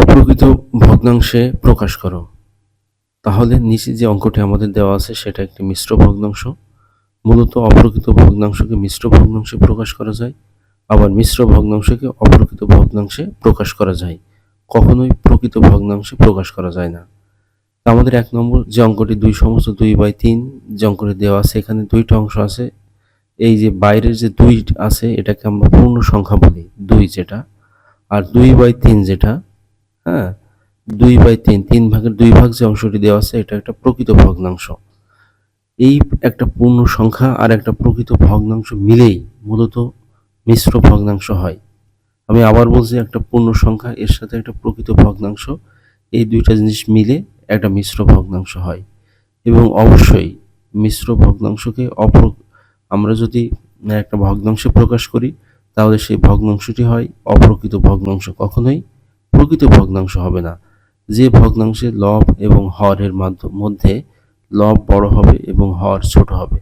অপ্রকৃত ভগ্নাংশে প্রকাশ করো। তাহলে নিচে যে অঙ্কটি আমাদের দেওয়া আছে, সেটা একটি মিশ্র ভগ্নাংশ। মূলত অপ্রকৃত ভগ্নাংশকে মিশ্র ভগ্নাংশে প্রকাশ করা যায়, আবার মিশ্র ভগ্নাংশকে অপ্রকৃত ভগ্নাংশে প্রকাশ করা যায়। কখনোই প্রকৃত ভগ্নাংশে প্রকাশ করা যায় না। আমাদের এক নম্বর যে অঙ্কটি দুই সমস্ত দুই বাই তিন যে অঙ্কটি দেওয়া আছে, এখানে দুইটা অংশ আছে। এই যে বাইরের যে দুই আছে, এটাকে আমরা পূর্ণ সংখ্যা বলি, দুই যেটা, আর দুই বাই তিন যেটা হ্যাঁ? দুই বাই তিন তিন ভাগের দুই ভাগ যে অংশটি দেওয়া আছে, এটা একটা প্রকৃত ভগ্নাংশ। এই একটা পূর্ণ সংখ্যা আর একটা প্রকৃত ভগ্নাংশ মিলেই মূলত মিশ্র ভগ্নাংশ হয়। আমি আবার বলছি, একটা পূর্ণ সংখ্যা, এর সাথে একটা প্রকৃত ভগ্নাংশ, এই দুইটা জিনিস মিলে একটা মিশ্র ভগ্নাংশ হয়। এবং অবশ্যই মিশ্র ভগ্নাংশকে অপ্র আমরা যদি একটা ভগ্নাংশে প্রকাশ করি, তাহলে সেই ভগ্নাংশটি হয় অপ্রকৃত ভগ্নাংশ কখনোই। প্রকৃত ভগ্নাংশ হবে না। যে ভগ্নাংশে লব এবং হরের মধ্যে লব বড় হবে এবং হর ছোট হবে।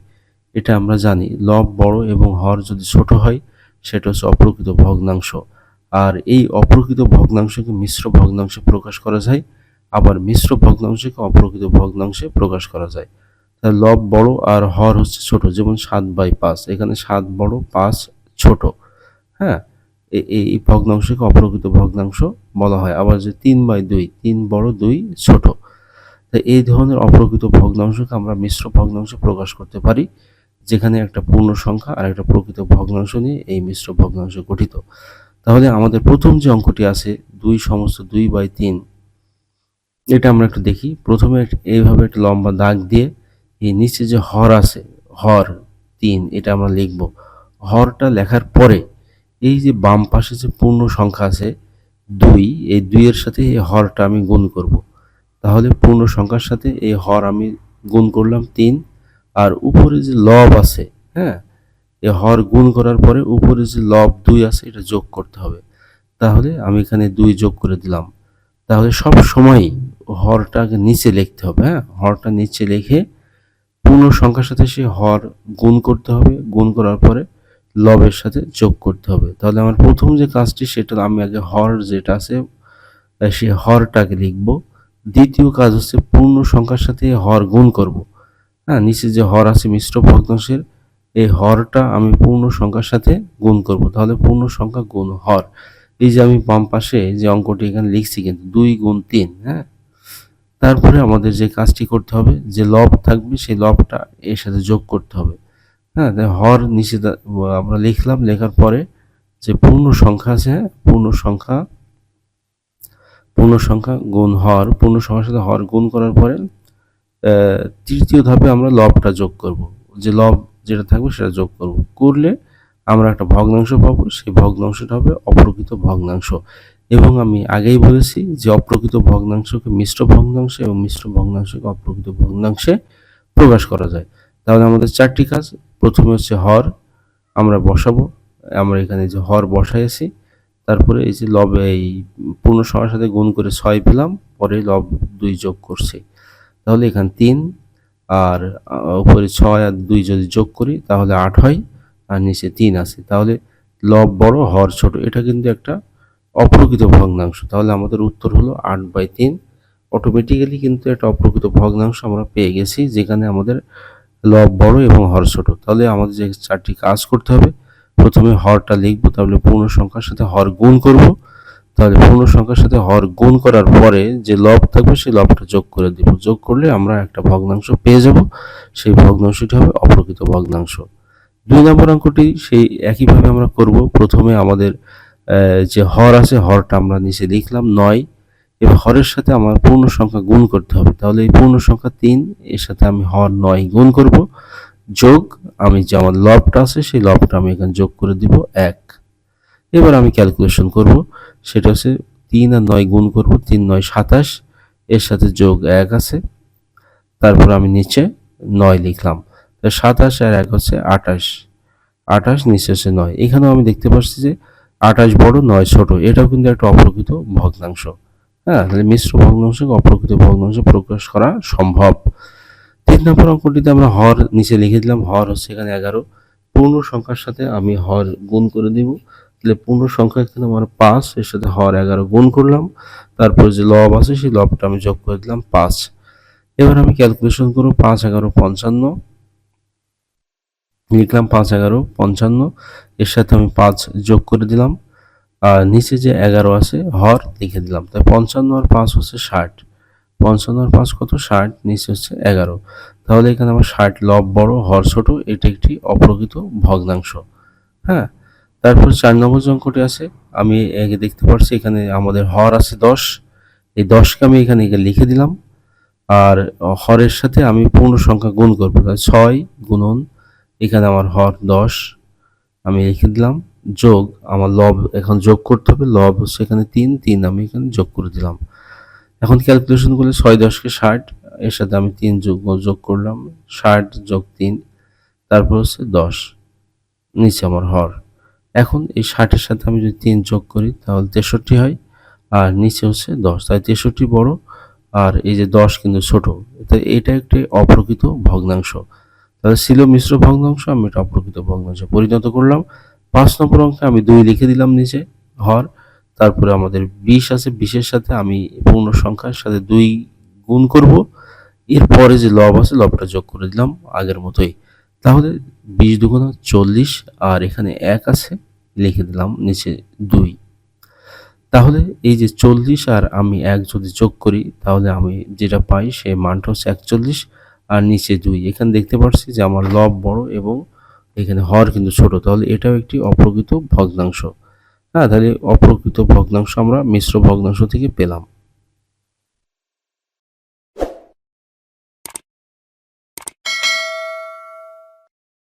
এটা আমরা জানি, লব বড় এবং হর যদি ছোট হয়, সেটা হচ্ছে অপ্রকৃত ভগ্নাংশ। আর এই অপ্রকৃত ভগ্নাংশকে মিশ্র ভগ্নাংশে প্রকাশ করা যায়, আবার মিশ্র ভগ্নাংশকে অপ্রকৃত ভগ্নাংশে প্রকাশ করা যায়। তাহলে লব বড় আর হর হচ্ছে ছোট, যেমন সাত বাই পাঁচ। এখানে সাত বড়, পাঁচ ছোট। হ্যাঁ? এই ভগ্নাংশকে অপ্রকৃত ভগ্নাংশ বলা হয়। আবার যে তিন বাই দুই, তিন বড় দুই ছোট। তাই এই ধরনের অপ্রকৃত ভগ্নাংশকে আমরা মিশ্র ভগ্নাংশ প্রকাশ করতে পারি, যেখানে একটা পূর্ণ সংখ্যা আর একটা প্রকৃত ভগ্নাংশ নিয়ে এই মিশ্র ভগ্নাংশ গঠিত। তাহলে আমাদের প্রথম যে অঙ্কটি আছে, দুই সমস্ত দুই বাই তিন, এটা আমরা একটু দেখি। প্রথমে এইভাবে একটা লম্বা দাগ দিয়ে এই নিচে যে হর আছে, হর তিন, এটা আমরা লিখব। হরটা লেখার পরে এই যে বাম পাশে যে পূর্ণ সংখ্যা আছে দুই, এই দুইয়ের সাথে এই হরটা আমি গুণ করব। তাহলে পূর্ণ সংখ্যার সাথে এই হর আমি গুণ করলাম তিন, আর উপরে যে লব আছে হ্যাঁ এই হর গুণ করার পরে উপরে যে লব দুই আছে, এটা যোগ করতে হবে। তাহলে আমি এখানে দুই যোগ করে দিলাম। তাহলে সব সময়ই হরটাকে নিচে লিখতে হবে হ্যাঁ হরটা নিচে লিখে পূর্ণ সংখ্যার সাথে সে হর গুণ করতে হবে। গুণ করার পরে লবের সাথে যোগ করতে হবে। তাহলে আমার প্রথম যে কাজটি সেটা আমি আগে হর যেটা আছে সে হরটাকে লিখব। দ্বিতীয় কাজ হচ্ছে পূর্ণ সংখ্যার সাথে হর গুণ করব। হ্যাঁ নিচে যে হর আছে মিশ্র ভগ্নাংশের, এই হরটা আমি পূর্ণ সংখ্যার সাথে গুণ করব। তাহলে পূর্ণ সংখ্যা গুণ হর। এই যে আমি বাম পাশে যে অঙ্কটি এখানে লিখছি কিন্তু দুই গুণ তিন হ্যাঁ? তারপরে আমাদের যে কাজটি করতে হবে, যে লব থাকবে সেই লবটা এর সাথে যোগ করতে হবে। হ্যাঁ হর নিচে আমরা লিখলাম, লেখার পরে যে পূর্ণ সংখ্যা আছে হ্যাঁ পূর্ণ সংখ্যা পূর্ণ সংখ্যা গুণ হর, পূর্ণ সংখ্যার সাথে হর গুণ করার পরে তৃতীয় ধাপে আমরা লবটা যোগ করব। যে লব যেটা থাকবে সেটা যোগ করব। করলে আমরা একটা ভগ্নাংশ পাবো, সেই ভগ্নাংশটা হবে অপ্রকৃত ভগ্নাংশ। এবং আমি আগেই বলেছি যে অপ্রকৃত ভগ্নাংশকে মিশ্র ভগ্নাংশে এবং মিশ্র ভগ্নাংশকে অপ্রকৃত ভগ্নাংশে প্রকাশ করা যায়। তাহলে আমাদের চারটি কাজ প্রথমে হচ্ছে হর, আমরা বসাবো। আমরা এখানে যে হর বসাইছি তারপরে এই যে লব, এই পূর্ণ সংখ্যার সাথে গুণ করে ছয় পেলাম, পরে লব দুই যোগ করছি। তাহলে এখানে তিন, আর উপরে ছয় আর দুই যদি যোগ করি, তাহলে আট হয়, আর নিচে তিন আছে। তাহলে লব বড়, হর ছোট, এটা কিন্তু একটা অপ্রকৃত ভগ্নাংশ। তাহলে আমাদের উত্তর হলো আট বাই তিন। অটোমেটিক্যালি কিন্তু একটা অপ্রকৃত ভগ্নাংশ আমরা পেয়ে গেছি, যেখানে আমাদের লব বড় এবং হর ছোট। তাহলে আমাদের যে চারটি কাজ করতে হবে, প্রথমে হরটা লিখব, তাহলে পূর্ণ সংখ্যার সাথে হর গুণ করব। তাহলে পূর্ণ সংখ্যার সাথে হর গুণ করার পরে যে লব থাকবে, সেই লবটা যোগ করে দিব। যোগ করলে আমরা একটা ভগ্নাংশ পেয়ে যাব। সেই ভগ্নাংশটি হবে অপ্রকৃত ভগ্নাংশ। দুই নম্বর অঙ্কটি সেই একইভাবে আমরা করব। প্রথমে আমাদের যে হর আছে, হরটা আমরা নিচে লিখলাম, নয়। এবার হরের সাথে আমার পূর্ণ সংখ্যা গুণ করতে হবে। তাহলে এই পূর্ণ সংখ্যা তিন, এর সাথে আমি হর নয় গুণ করব। যোগ, আমি যে আমার লবটা আছে, সেই লবটা আমি এখানে যোগ করে দিব এক। এবার আমি ক্যালকুলেশন করব। সেটা হচ্ছে তিন আর নয় গুণ করব, তিন নয় সাতাশ। এর সাথে যোগ এক আছে। তারপর আমি নিচে নয় লিখলাম। সাতাশ আর এক হচ্ছে আঠাশ। আঠাশ, নিচে হচ্ছে নয়। এখানেও আমি দেখতে পাচ্ছি যে আঠাশ বড়, নয় ছোট। এটাও কিন্তু একটা অপ্রকৃত ভগ্নাংশ। হ্যাঁ তাহলে মিশ্র ভগ্নাংশকে অপ্রকৃত ভগ্নাংশে প্রকাশ করা সম্ভব। তিন নম্বর অঙ্কটিতে আমরা হর নিচে লিখে দিলাম, হর হচ্ছে এখানে এগারো। পূর্ণ সংখ্যার সাথে আমি হর গুণ করে দিব। তাহলে পূর্ণ সংখ্যা এখানে আমার পাঁচ, এর সাথে হর এগারো গুণ করলাম। তারপর যে লব আছে, সেই লবটা আমি যোগ করে দিলাম পাঁচ। এবার আমি ক্যালকুলেশন করব, পাঁচ, এগারো, পঞ্চান্ন। লিখলাম পাঁচ, এগারো, পঞ্চান্ন। এর সাথে আমি পাঁচ যোগ করে দিলাম। নিচে যে এগারো আছে, হর লিখে দিলাম। তাই পঞ্চান্ন আর পাঁচ হচ্ছে ষাট। পঞ্চান্ন আর পাঁচ কত? ষাট, নিচে হচ্ছে এগারো। তাহলে এখানে আমার ষাট লব বড়, হর ছোট, এটা একটি অপ্রকৃত ভগ্নাংশ। হ্যাঁ? তারপর চার নম্বর যে অঙ্কটি আছে, আমি একে দেখতে পাচ্ছি এখানে আমাদের হর আছে দশ। এই দশকে আমি এখানে লিখে দিলাম। আর হরের সাথে আমি পূর্ণ সংখ্যা গুণ করব। ছয় গুণন, এখানে আমার হর দশ, আমি লিখে দিলাম। যোগ, আমার লব, এখন যোগ করতে হবে, লব হচ্ছে এখানে তিন তিন আমি এখানে যোগ করে দিলাম। এখন ক্যালকুলেশন করলে ছয় দশকে ষাট, এর সাথে আমি তিন যোগ যোগ করলাম, ষাট যোগ তিন, তারপর হচ্ছে দশ, নিচে আমার হর। এখন এই ষাটের সাথে আমি যদি তিন যোগ করি, তাহলে তেষট্টি হয়, আর নিচে হচ্ছে দশ, তাই তেষট্টি বড়, আর এই যে দশ কিন্তু ছোট, তাই এটা একটি অপ্রকৃত ভগ্নাংশ। তাহলে ছিল মিশ্র ভগ্নাংশ, আমি এটা অপ্রকৃত ভগ্নাংশে পরিণত করলাম পাঁচ নম্বর অঙ্কে আমি দুই লিখে দিলাম নিচে, হর। তারপরে আমাদের বিশ আছে, বিশের সাথে আমি পূর্ণ সংখ্যার সাথে দুই গুণ করব। এরপরে যে লব আছে, লবটা যোগ করে দিলাম আগের মতোই। তাহলে বিশ দুগুণ চল্লিশ, আর এখানে এক আছে, লিখে দিলাম নিচে দুই। তাহলে এই যে চল্লিশ, আর আমি এক যদি যোগ করি, তাহলে আমি যেটা পাই সে মানটা হচ্ছে একচল্লিশ, আর নিচে দুই। এখানে দেখতে পাচ্ছি যে আমার লব বড় এবং এখানে হর কিন্তু ছোট, তাহলে এটাও একটি অপ্রকৃত ভগ্নাংশ। হ্যাঁ তাহলে অপ্রকৃত ভগ্নাংশ আমরা মিশ্র ভগ্নাংশ থেকে পেলাম।